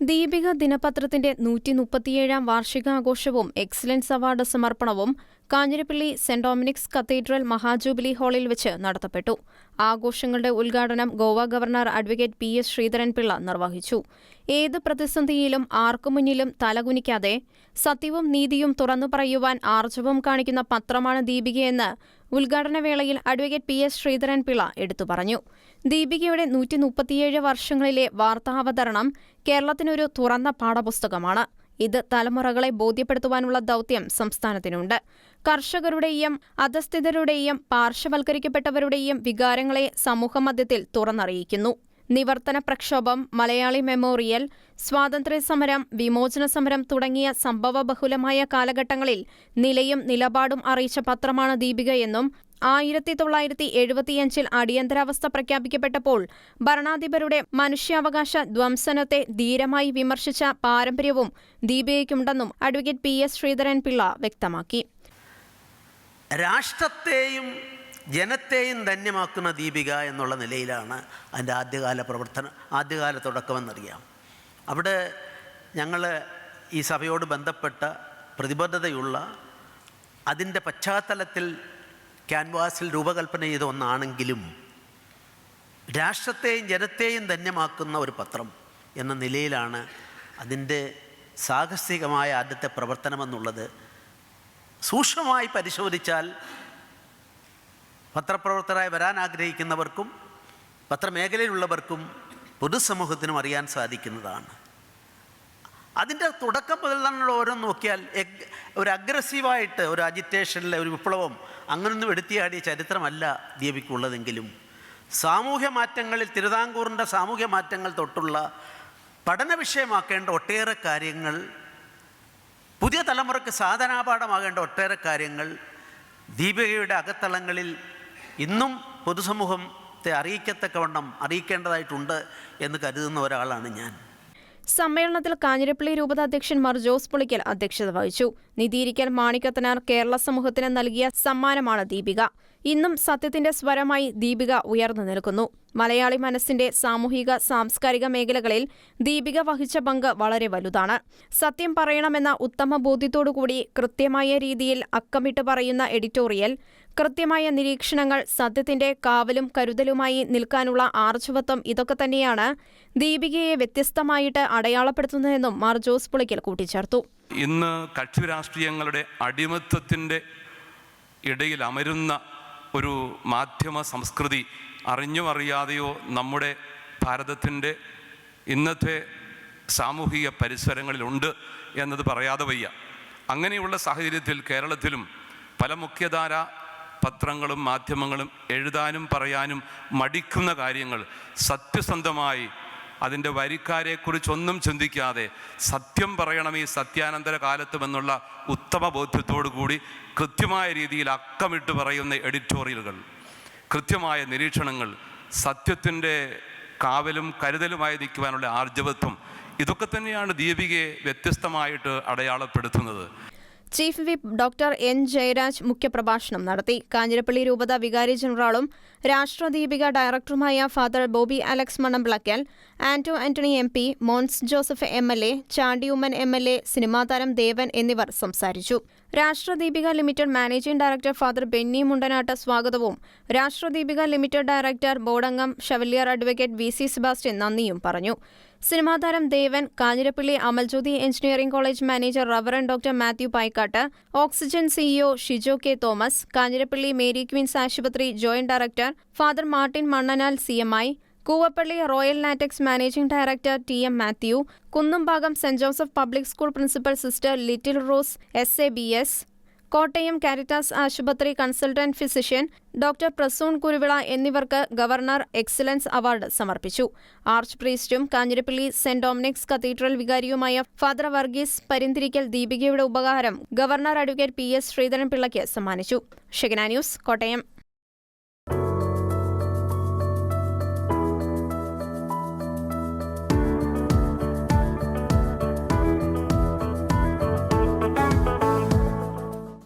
ദീപിക ദിനപത്രത്തിന്റെ നൂറ്റി മുപ്പത്തിയേഴാം വാർഷികാഘോഷവും എക്സലൻസ് അവാർഡ് സമർപ്പണവും കാഞ്ഞിരപ്പള്ളി സെന്റ് ഡൊമിനിക്സ് കത്തീഡ്രൽ മഹാജൂബിലി ഹാളിൽ വെച്ച് നടത്തപ്പെട്ടു. ആഘോഷങ്ങളുടെ ഉദ്ഘാടനം Goa governor advocate P S Sreedharan Pillai നിർവഹിച്ചു. ഏത് പ്രതിസന്ധിയിലും ആർക്കു മുന്നിലും തലകുനിക്കാതെ സത്യവും നീതിയും തുറന്നു പറയുവാൻ ആർജവം കാണിക്കുന്ന പത്രമാണ് ദീപികയെന്ന് ഉദ്ഘാടനവേളയിൽ അഡ്വക്കേറ്റ് പി എസ് ശ്രീധരൻപിള്ള എടുത്തു പറഞ്ഞു. ദീപികയുടെ നൂറ്റി മുപ്പത്തിയേഴ് വർഷങ്ങളിലെ വാർത്താവതരണം കേരളത്തിനൊരു തുറന്ന പാഠപുസ്തകമാണ്. ഇത് തലമുറകളെ ബോധ്യപ്പെടുത്തുവാനുള്ള ദൗത്യം സംസ്ഥാനത്തിനുണ്ട്. കർഷകരുടെയും അധസ്ഥിതരുടെയും പാർശ്വവൽക്കരിക്കപ്പെട്ടവരുടെയും വികാരങ്ങളെ സമൂഹമധ്യത്തിൽ തുറന്നറിയിക്കുന്നു. നിവർത്തന പ്രക്ഷോഭം മലയാളി മെമ്മോറിയൽ സ്വാതന്ത്ര്യ സമരം വിമോചന സമരം തുടങ്ങിയ സംഭവബഹുലമായ കാലഘട്ടങ്ങളിൽ നിലയും നിലപാടും അറിയിച്ച പത്രമാണ് ദീപികയെന്നും ആയിരത്തി തൊള്ളായിരത്തി എഴുപത്തിയഞ്ചിൽ അടിയന്തരാവസ്ഥ പ്രഖ്യാപിക്കപ്പെട്ടപ്പോൾ ഭരണാധിപരുടെ മനുഷ്യാവകാശ ധ്വംസനത്തെ ധീരമായി വിമർശിച്ച പാരമ്പര്യവും ദീപികയ്ക്കുണ്ടെന്നും അഡ്വക്കേറ്റ് പി എസ് ശ്രീധരൻപിള്ള വ്യക്തമാക്കി. രാഷ്ട്രത്തെയും ജനത്തെയും ധന്യമാക്കുന്ന ദീപിക എന്നുള്ള നിലയിലാണ് അതിന്റെ ആദ്യകാല പ്രവർത്തനം ആദ്യകാല തുടക്കമെന്നറിയാം. അവിടെ ഞങ്ങൾ ഈ സഭയോട് ബന്ധപ്പെട്ട പ്രതിബദ്ധതയുള്ള അതിന്റെ പശ്ചാത്തലത്തിൽ ക്യാൻവാസിൽ രൂപകൽപ്പന ചെയ്ത ഒന്നാണെങ്കിലും രാഷ്ട്രത്തെയും ജനത്തെയും ധന്യമാക്കുന്ന ഒരു പത്രം എന്ന നിലയിലാണ് അതിന്റെ സാഹസികമായ ആദ്യത്തെ പ്രവർത്തനമെന്നുള്ളത് സൂക്ഷ്മമായി പരിശോധിച്ചാൽ പത്രപ്രവർത്തകരായി വരാൻ ആഗ്രഹിക്കുന്നവർക്കും പത്രമേഖലയിലുള്ളവർക്കും പൊതുസമൂഹത്തിനും അറിയാൻ സാധിക്കുന്നതാണ്. അതിന്റെ തുടക്കം മുതൽ നമ്മൾ ഓരോന്ന് നോക്കിയാൽ ഒരു അഗ്രസീവായിട്ട് ഒരു അജിറ്റേഷനിലെ ഒരു വിപ്ലവം അങ്ങനൊന്നും എടുത്തിയാടിയ ചരിത്രമല്ല ദീപിക്കുള്ളതെങ്കിലും സാമൂഹ്യ മാറ്റങ്ങളിൽ തിരുവിതാംകൂറിന്റെ സാമൂഹ്യ മാറ്റങ്ങൾ തൊട്ടുള്ള പഠന വിഷയമാക്കേണ്ട ഒട്ടേറെ കാര്യങ്ങൾ പുതിയ തലമുറയ്ക്ക് സാധനാപാഠമാകേണ്ട ഒട്ടേറെ കാര്യങ്ങൾ ദീപികയുടെ അകത്തളങ്ങളിൽ ഇന്നും പൊതുസമൂഹത്തെ അറിയിക്കത്തക്കവണ്ണം അറിയിക്കേണ്ടതായിട്ടുണ്ട് എന്ന് കരുതുന്ന ഒരാളാണ് ഞാൻ. സമ്മേളനത്തിൽ കാഞ്ഞിരപ്പള്ളി രൂപത അധ്യക്ഷൻ മാർ ജോസ് പുളിക്കൽ അധ്യക്ഷത വഹിച്ചു. നിധിയിരിക്കൽ മാണിക്കത്തനാർ കേരള സമൂഹത്തിന് നൽകിയ സമ്മാനമാണ് ദീപിക. ഇന്നും സത്യത്തിന്റെ സ്വരമായി ദീപിക ഉയർന്നു നിൽക്കുന്നു. മലയാളി മനസ്സിന്റെ സാമൂഹിക സാംസ്കാരിക മേഖലകളിൽ ദീപിക വഹിച്ച പങ്ക് വളരെ വലുതാണ്. സത്യം പറയണമെന്ന ഉത്തമ ബോധ്യത്തോടുകൂടി കൃത്യമായ രീതിയിൽ അക്കമിട്ട് പറയുന്ന എഡിറ്റോറിയൽ കൃത്യമായ നിരീക്ഷണങ്ങൾ സത്യത്തിന്റെ കാവലും കരുതലുമായി നിൽക്കാനുള്ള ആർജവത്വം ഇതൊക്കെ തന്നെയാണ് ദീപികയെ വ്യത്യസ്തമായിട്ട് അടയാളപ്പെടുത്തുന്നതെന്നും മാർ ജോസ് പുളിക്കൽ കൂട്ടിച്ചേർത്തു. ഇന്ന് കക്ഷി രാഷ്ട്രീയങ്ങളുടെ അടിമത്തത്തിന്റെ ഇടയിൽ അമരുന്ന ഒരു മാധ്യമ സംസ്കൃതി അറിഞ്ഞോ അറിയാതെയോ നമ്മുടെ ഭാരതത്തിന്റെ ഇന്നത്തെ സാമൂഹിക പരിസരങ്ങളിലുണ്ട് എന്നത് പറയാതെ വയ്യ. അങ്ങനെയുള്ള സാഹചര്യത്തിൽ കേരളത്തിലും പല മുഖ്യധാര പത്രങ്ങളും മാധ്യമങ്ങളും എഴുതാനും പറയാനും മടിക്കുന്ന കാര്യങ്ങൾ സത്യസന്ധമായി അതിന്റെ വരിക്കാരെക്കുറിച്ചൊന്നും ചിന്തിക്കാതെ സത്യം പറയണം ഈ സത്യാനന്തര കാലത്തുമെന്നുള്ള ഉത്തമ ബോധ്യത്തോടു കൂടി കൃത്യമായ രീതിയിൽ അക്കമിട്ട് പറയുന്ന എഡിറ്റോറിയലുകൾ കൃത്യമായ നിരീക്ഷണങ്ങൾ സത്യത്തിന്റെ കാവലും കരുതലുമായി നിൽക്കുവാനുള്ള ആർജവത്വം ഇതൊക്കെ തന്നെയാണ് ദീപികയെ വ്യത്യസ്തമായിട്ട് അടയാളപ്പെടുത്തുന്നത്. Chief whip doctor N Jayaraj മുഖ്യപ്രഭാഷണം നടത്തി. കാഞ്ഞിരപ്പള്ളി രൂപത വികാരി ജനറാളും രാഷ്ട്രദീപിക ഡയറക്ടറുമായ Father Bobby Alex Manamplackal Anto Antony M P Mons Joseph M L A Chandy Oommen M L A സിനിമാതാരം Devan എന്നിവർ സംസാരിച്ചു. Rashtra Deepika limited managing director Father Benny Mundanatt സ്വാഗതവും. Rashtra Deepika limited director ബോർഡംഗം chevalier advocate V C Sebastian നന്ദിയും പറഞ്ഞു. സിനിമാതാരം Devan Kanjirappally Amal Jyothi engineering college manager reverend doctor Mathew Paikkatt Oxygen CEO Shijo K Thomas Kanjirappally Mary Queens ആശുപത്രി joint director Father Martin Mannanal C M Koovappally Royal Natex managing director T M Mathew Kunnumbhagam Saint Joseph public school principal sister Little Rose S A B S Kottayam Caritas ആശുപത്രി consultant physician doctor Prasoon Kuruvila എന്നിവർക്ക് governor excellence award സമർപ്പിച്ചു. ആർച്ച് പ്രീസ്റ്റും Kanjirappally saint Dominic's cathedral വികാരിയുമായ father Varghese Parinthirickal ദീപികയുടെ ഉപകാരം governor advocate P S ശ്രീധരൻപിള്ളയ്ക്ക് സമ്മാനിച്ചു. ഷെഗന ന്യൂസ് കോട്ടയം.